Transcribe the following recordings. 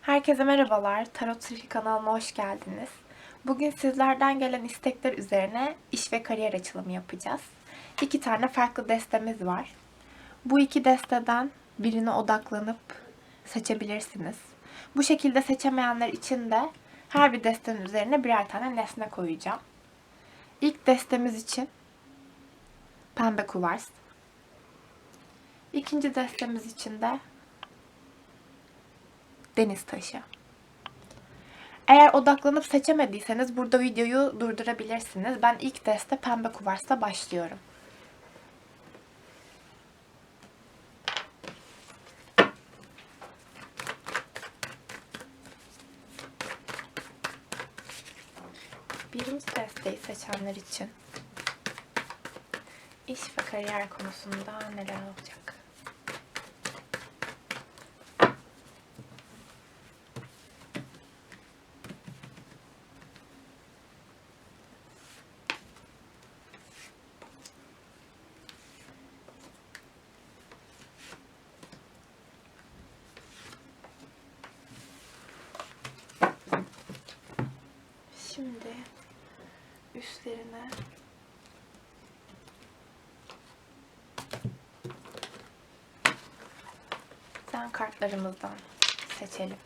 Herkese merhabalar. Tarot Trifi kanalına hoş geldiniz. Bugün sizlerden gelen istekler üzerine iş ve kariyer açılımı yapacağız. İki tane farklı destemiz var. Bu iki desteden birine odaklanıp seçebilirsiniz. Bu şekilde seçemeyenler için de her bir destenin üzerine birer tane nesne koyacağım. İlk destemiz için pembe kuvars. İkinci destemiz için de deniz taşı. Eğer odaklanıp seçemediyseniz burada videoyu durdurabilirsiniz. Ben ilk deste pembe kuvarsla başlıyorum. Birinci desteği seçenler için iş ve kariyer konusunda neler olacak? Şimdi üstlerine sen kartlarımızdan seçelim.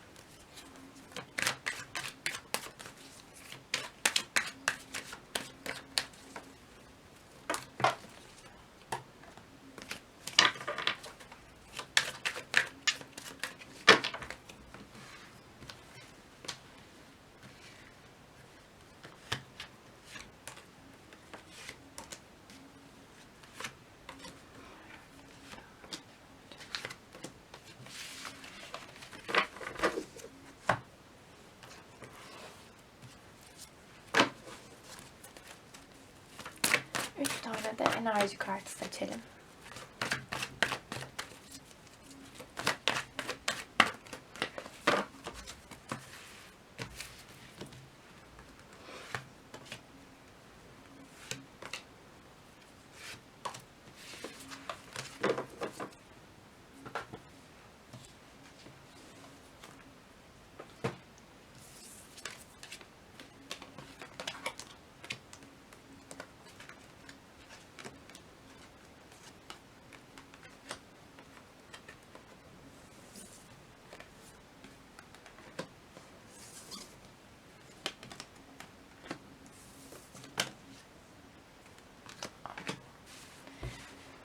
Üç tane de enerji kartı seçelim.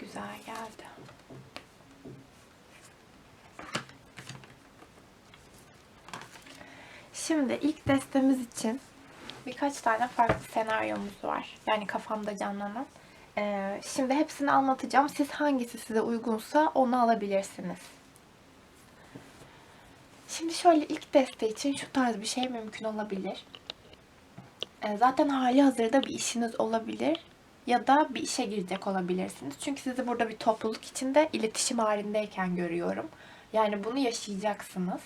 Güzel geldi. Şimdi ilk destemiz için birkaç tane farklı senaryomuz var. Yani kafamda canlanan. Ee, şimdi hepsini anlatacağım. Siz hangisi size uygunsa onu alabilirsiniz. Şimdi şöyle ilk deste için şu tarz bir şey mümkün olabilir. Ee, zaten hali hazırda bir işiniz olabilir ya da bir işe girecek olabilirsiniz. Çünkü sizi burada bir topluluk içinde iletişim halindeyken görüyorum. Yani bunu yaşayacaksınız.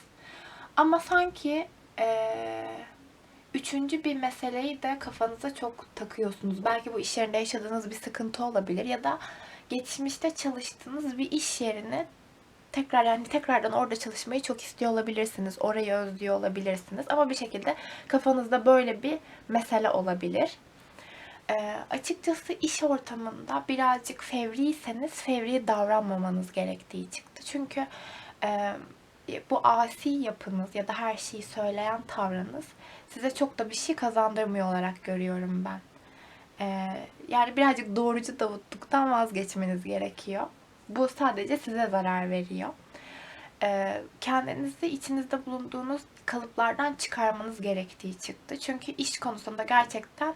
Ama sanki eee, üçüncü bir meseleyi de kafanıza çok takıyorsunuz. Belki bu iş yerinde yaşadığınız bir sıkıntı olabilir ya da geçmişte çalıştığınız bir iş yerini tekrar yani tekrardan orada çalışmayı çok istiyor olabilirsiniz. Orayı özlüyor olabilirsiniz. Ama bir şekilde kafanızda böyle bir mesele olabilir. Ee, açıkçası iş ortamında birazcık fevriyseniz fevri davranmamanız gerektiği çıktı. Çünkü e, bu asi yapınız ya da her şeyi söyleyen tavrınız size çok da bir şey kazandırmıyor olarak görüyorum ben. Ee, yani birazcık doğrucu davutluktan vazgeçmeniz gerekiyor. Bu sadece size zarar veriyor. Ee, kendinizi içinizde bulunduğunuz kalıplardan çıkarmanız gerektiği çıktı. Çünkü iş konusunda gerçekten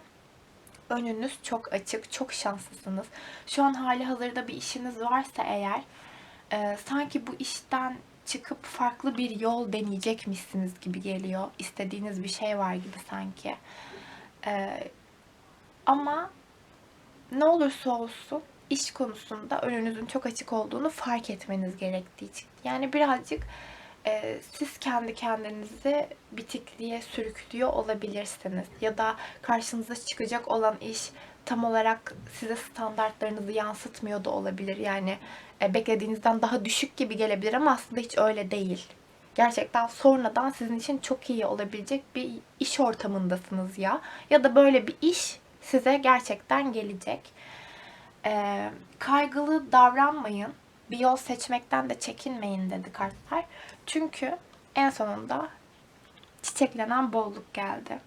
önünüz çok açık, çok şanslısınız. Şu an hali hazırda bir işiniz varsa eğer e, sanki bu işten çıkıp farklı bir yol deneyecekmişsiniz gibi geliyor. İstediğiniz bir şey var gibi sanki. E, ama ne olursa olsun iş konusunda önünüzün çok açık olduğunu fark etmeniz gerektiği çıktı. Yani birazcık e, siz kendi kendinizi bitikliğe sürüklüyor olabilirsiniz. Ya da karşınıza çıkacak olan iş tam olarak size standartlarınızı yansıtmıyor da olabilir. Yani e, beklediğinizden daha düşük gibi gelebilir ama aslında hiç öyle değil. gerçekten sonradan sizin için çok iyi olabilecek bir iş ortamındasınız ya. Ya da böyle bir iş size gerçekten gelecek. Ee, kaygılı davranmayın. Bir yol seçmekten de çekinmeyin dedi kartlar. Çünkü en sonunda çiçeklenen bolluk geldi.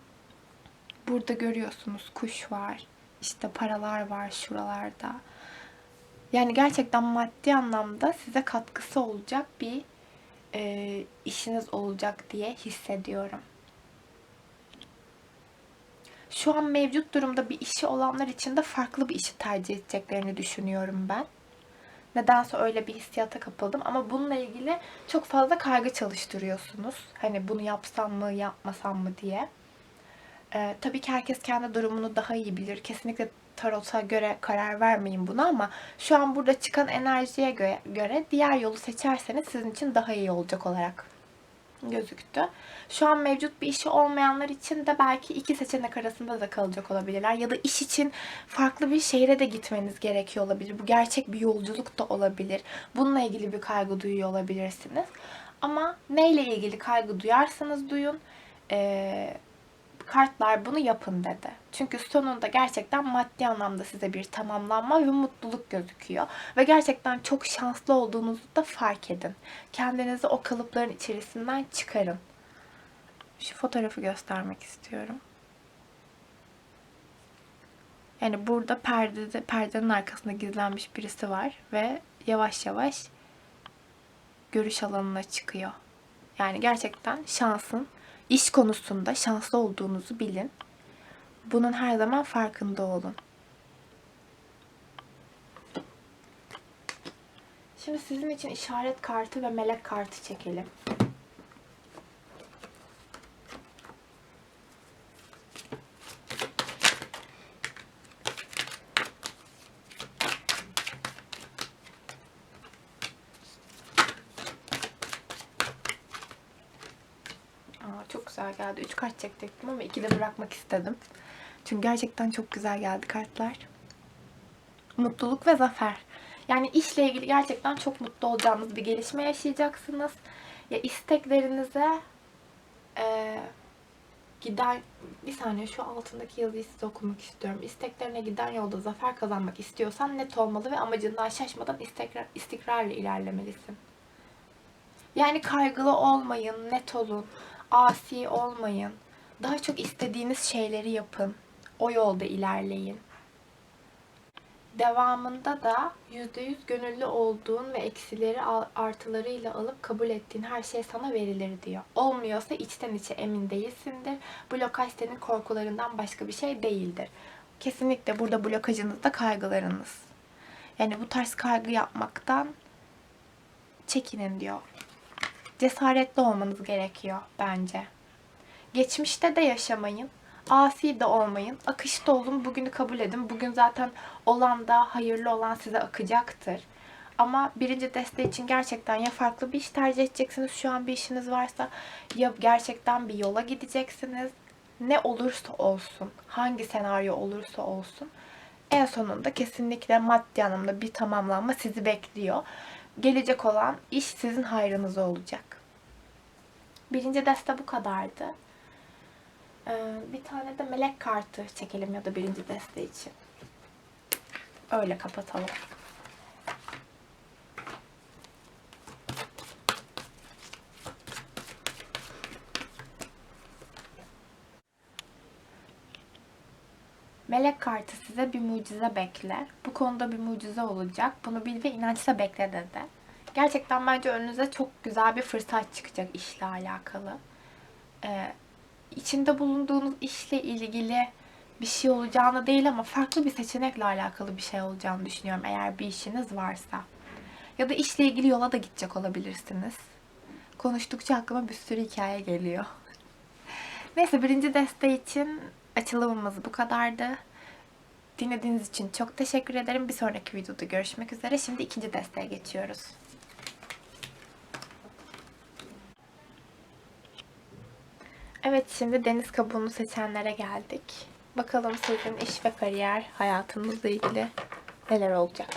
Burada görüyorsunuz kuş var. İşte paralar var şuralarda. Yani gerçekten maddi anlamda size katkısı olacak bir e, işiniz olacak diye hissediyorum. Şu an mevcut durumda bir işi olanlar için de farklı bir işi tercih edeceklerini düşünüyorum ben. Nedense öyle bir hissiyata kapıldım ama bununla ilgili çok fazla kaygı çalıştırıyorsunuz. Hani bunu yapsam mı, yapmasam mı diye. Ee, tabii ki herkes kendi durumunu daha iyi bilir. Kesinlikle tarota göre karar vermeyin buna ama şu an burada çıkan enerjiye göre, göre diğer yolu seçerseniz sizin için daha iyi olacak olarak gözüktü. Şu an mevcut bir işi olmayanlar için de belki iki seçenek arasında da kalacak olabilirler. Ya da iş için farklı bir şehre de gitmeniz gerekiyor olabilir. Bu gerçek bir yolculuk da olabilir. Bununla ilgili bir kaygı duyuyor olabilirsiniz. Ama neyle ilgili kaygı duyarsanız duyun. Ee, kartlar bunu yapın dedi. Çünkü sonunda gerçekten maddi anlamda size bir tamamlanma ve mutluluk gözüküyor. Ve gerçekten çok şanslı olduğunuzu da fark edin. Kendinizi o kalıpların içerisinden çıkarın. Şu fotoğrafı göstermek istiyorum. Yani burada perdede, perdenin arkasında gizlenmiş birisi var ve yavaş yavaş görüş alanına çıkıyor. Yani gerçekten şansın iş konusunda şanslı olduğunuzu bilin. Bunun her zaman farkında olun. Şimdi sizin için işaret kartı ve melek kartı çekelim. Aa, çok güzel geldi. Üç kart çekecektim ama iki de bırakmak istedim. Çünkü gerçekten çok güzel geldi kartlar. Mutluluk ve zafer. Yani işle ilgili gerçekten çok mutlu olacağınız bir gelişme yaşayacaksınız. Ya isteklerinize e, gider... Bir saniye şu altındaki yazıyı size okumak istiyorum. İsteklerine giden yolda zafer kazanmak istiyorsan net olmalı ve amacından şaşmadan istikrar, istikrarla ilerlemelisin. Yani kaygılı olmayın, net olun, asi olmayın. Daha çok istediğiniz şeyleri yapın. O yolda ilerleyin. Devamında da %100 gönüllü olduğun ve eksileri artılarıyla alıp kabul ettiğin her şey sana verilir diyor. Olmuyorsa içten içe emin değilsindir. Blokaj senin korkularından başka bir şey değildir. Kesinlikle burada blokajınız da kaygılarınız. Yani bu tarz kaygı yapmaktan çekinin diyor. Cesaretli olmanız gerekiyor bence. Geçmişte de yaşamayın. Asi de olmayın. Akışta olun. Bugünü kabul edin. Bugün zaten olan da hayırlı olan size akacaktır. Ama birinci deste için gerçekten ya farklı bir iş tercih edeceksiniz şu an bir işiniz varsa ya gerçekten bir yola gideceksiniz. Ne olursa olsun, hangi senaryo olursa olsun en sonunda kesinlikle maddi anlamda bir tamamlanma sizi bekliyor. Gelecek olan iş sizin hayrınıza olacak. Birinci deste bu kadardı. Ee, bir tane de melek kartı çekelim ya da birinci deste için. Öyle kapatalım. Melek kartı size bir mucize bekler. Bu konuda bir mucize olacak. Bunu bil ve inançla bekle dedi. Gerçekten bence önünüze çok güzel bir fırsat çıkacak işle alakalı. Ee, içinde bulunduğunuz işle ilgili bir şey olacağını değil ama farklı bir seçenekle alakalı bir şey olacağını düşünüyorum eğer bir işiniz varsa. Ya da işle ilgili yola da gidecek olabilirsiniz. Konuştukça aklıma bir sürü hikaye geliyor. Neyse birinci deste için açılımımız bu kadardı. Dinlediğiniz için çok teşekkür ederim. Bir sonraki videoda görüşmek üzere. Şimdi ikinci desteğe geçiyoruz. Evet şimdi deniz kabuğunu seçenlere geldik. Bakalım sizin iş ve kariyer hayatınızla ilgili neler olacak.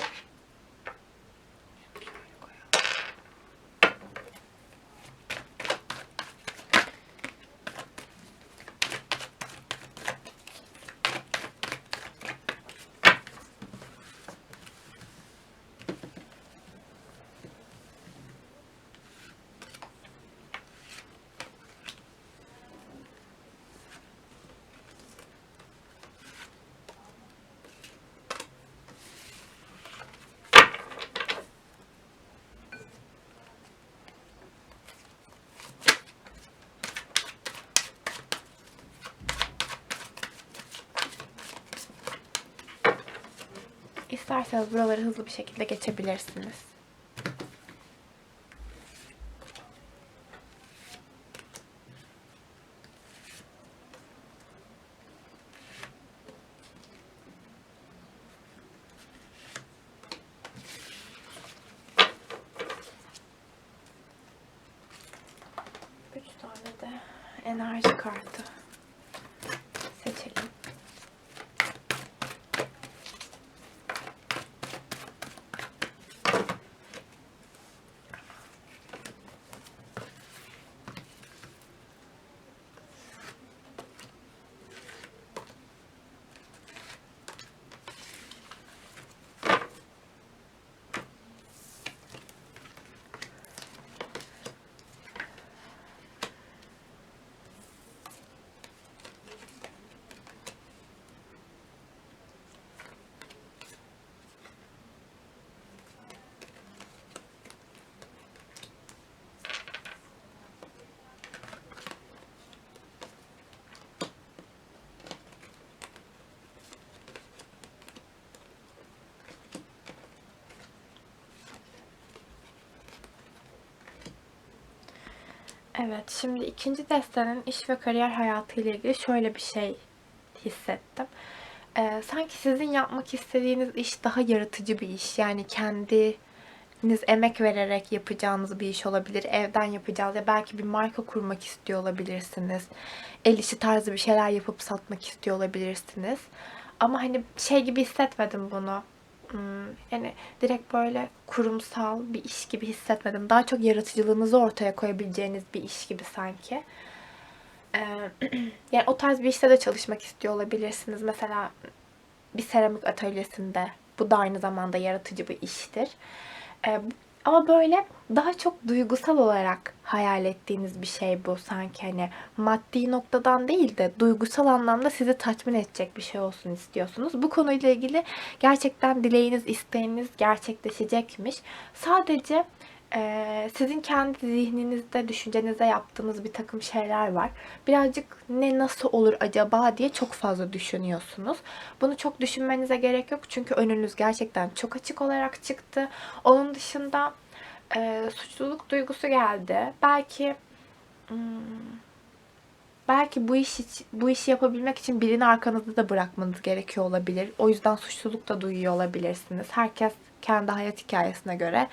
İsterseniz buraları hızlı bir şekilde geçebilirsiniz. Üç tane de enerji kartı seçelim. Evet, şimdi ikinci destenin iş ve kariyer hayatı ile ilgili şöyle bir şey hissettim. Ee, sanki sizin yapmak istediğiniz iş daha yaratıcı bir iş. Yani kendiniz emek vererek yapacağınız bir iş olabilir. Evden yapacağınız ya belki bir marka kurmak istiyor olabilirsiniz. El işi tarzı bir şeyler yapıp satmak istiyor olabilirsiniz. Ama hani şey gibi hissetmedim bunu. Hmm, yani direkt böyle kurumsal bir iş gibi hissetmedim. Daha çok yaratıcılığınızı ortaya koyabileceğiniz bir iş gibi sanki. Ee, yani o tarz bir işte de çalışmak istiyor olabilirsiniz. Mesela bir seramik atölyesinde. Bu da aynı zamanda yaratıcı bir iştir. Ee, ama böyle daha çok duygusal olarak hayal ettiğiniz bir şey bu sanki hani maddi noktadan değil de duygusal anlamda sizi tatmin edecek bir şey olsun istiyorsunuz. Bu konuyla ilgili gerçekten dileğiniz, isteğiniz gerçekleşecekmiş. Sadece sizin kendi zihninizde, düşüncenizde yaptığınız bir takım şeyler var. Birazcık ne nasıl olur acaba diye çok fazla düşünüyorsunuz. Bunu çok düşünmenize gerek yok çünkü önünüz gerçekten çok açık olarak çıktı. Onun dışında e, suçluluk duygusu geldi. Belki hmm, belki bu iş bu işi yapabilmek için birini arkanızda da bırakmanız gerekiyor olabilir. O yüzden suçluluk da duyuyor olabilirsiniz. Herkes kendi hayat hikayesine göre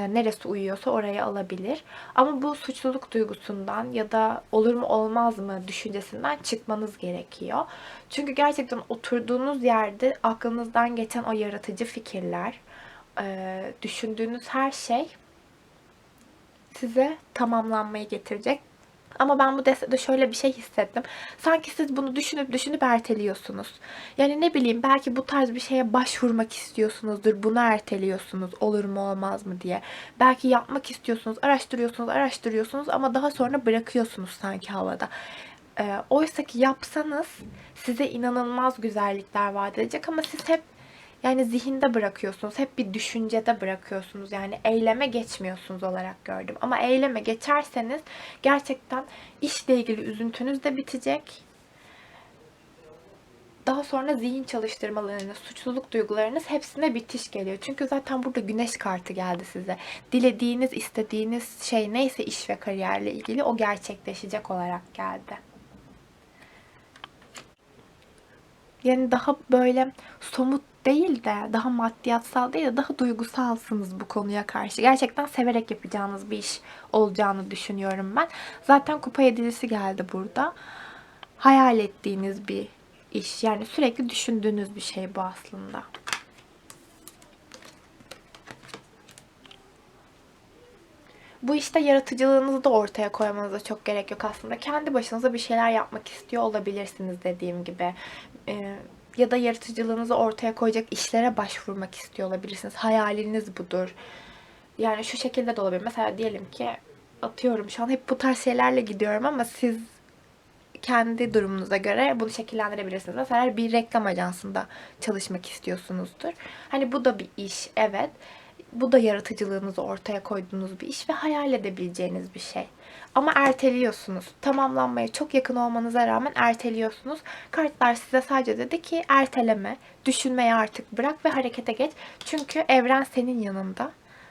neresi uyuyorsa oraya alabilir. Ama bu suçluluk duygusundan ya da olur mu olmaz mı düşüncesinden çıkmanız gerekiyor. Çünkü gerçekten oturduğunuz yerde aklınızdan geçen o yaratıcı fikirler, e, düşündüğünüz her şey size tamamlanmayı getirecek. Ama ben bu destede şöyle bir şey hissettim. Sanki siz bunu düşünüp düşünüp erteliyorsunuz. Yani ne bileyim belki bu tarz bir şeye başvurmak istiyorsunuzdur. Bunu erteliyorsunuz. Olur mu olmaz mı diye. Belki yapmak istiyorsunuz. Araştırıyorsunuz, araştırıyorsunuz ama daha sonra bırakıyorsunuz sanki havada. E, oysa ki yapsanız size inanılmaz güzellikler vaat edecek ama siz hep yani zihinde bırakıyorsunuz. Hep bir düşüncede bırakıyorsunuz. Yani eyleme geçmiyorsunuz olarak gördüm. Ama eyleme geçerseniz gerçekten işle ilgili üzüntünüz de bitecek. Daha sonra zihin çalıştırmalarınız, suçluluk duygularınız hepsine bitiş geliyor. Çünkü zaten burada güneş kartı geldi size. Dilediğiniz, istediğiniz şey neyse iş ve kariyerle ilgili o gerçekleşecek olarak geldi. Yani daha böyle somut değil de daha maddiyatsal değil de daha duygusalsınız bu konuya karşı. Gerçekten severek yapacağınız bir iş olacağını düşünüyorum ben. Zaten kupa yedilisi geldi burada. Hayal ettiğiniz bir iş. Yani sürekli düşündüğünüz bir şey bu aslında. Bu işte yaratıcılığınızı da ortaya koymanıza çok gerek yok aslında. Kendi başınıza bir şeyler yapmak istiyor olabilirsiniz dediğim gibi. Ee, ya da yaratıcılığınızı ortaya koyacak işlere başvurmak istiyor olabilirsiniz. Hayaliniz budur. Yani şu şekilde de olabilir. Mesela diyelim ki atıyorum şu an hep bu tarz şeylerle gidiyorum ama siz kendi durumunuza göre bunu şekillendirebilirsiniz. Mesela bir reklam ajansında çalışmak istiyorsunuzdur. Hani bu da bir iş, evet. Bu da yaratıcılığınızı ortaya koyduğunuz bir iş ve hayal edebileceğiniz bir şey. Ama erteliyorsunuz. Tamamlanmaya çok yakın olmanıza rağmen erteliyorsunuz. Kartlar size sadece dedi ki erteleme, düşünmeyi artık bırak ve harekete geç. Çünkü evren senin yanında.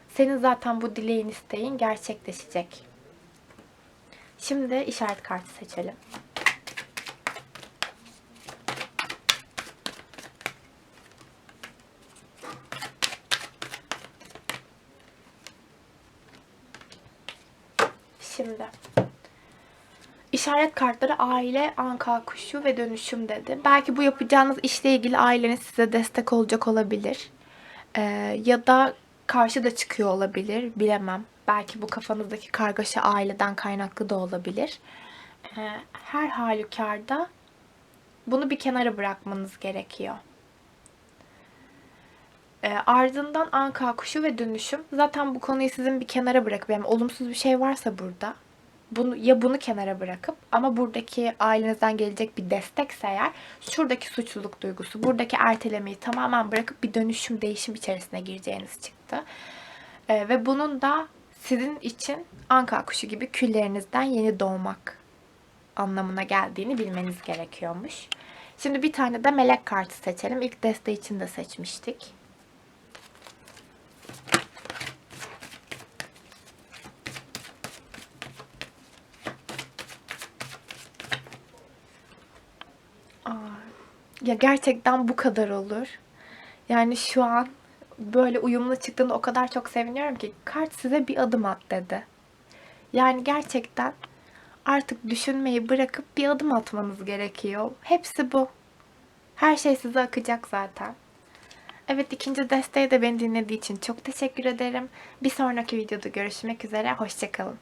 Senin zaten bu dileğin isteğin gerçekleşecek. Şimdi işaret kartı seçelim. Şimdi işaret kartları aile, anka kuşu ve dönüşüm dedi. Belki bu yapacağınız işle ilgili aileniz size destek olacak olabilir. Ee, ya da karşı da çıkıyor olabilir. Bilemem. Belki bu kafanızdaki kargaşa aileden kaynaklı da olabilir. Ee, her halükarda bunu bir kenara bırakmanız gerekiyor. E, ardından anka kuşu ve dönüşüm. Zaten bu konuyu sizin bir kenara bırakıp yani olumsuz bir şey varsa burada bunu ya bunu kenara bırakıp ama buradaki ailenizden gelecek bir destekse eğer şuradaki suçluluk duygusu, buradaki ertelemeyi tamamen bırakıp bir dönüşüm, değişim içerisine gireceğiniz çıktı. E, ve bunun da sizin için anka kuşu gibi küllerinizden yeni doğmak anlamına geldiğini bilmeniz gerekiyormuş. Şimdi bir tane de melek kartı seçelim. İlk deste için de seçmiştik. Ya gerçekten bu kadar olur. Yani şu an böyle uyumlu çıktığında o kadar çok seviniyorum ki kart size bir adım at dedi. Yani gerçekten artık düşünmeyi bırakıp bir adım atmanız gerekiyor. Hepsi bu. Her şey size akacak zaten. Evet ikinci desteğe de beni dinlediği için çok teşekkür ederim. Bir sonraki videoda görüşmek üzere. Hoşçakalın.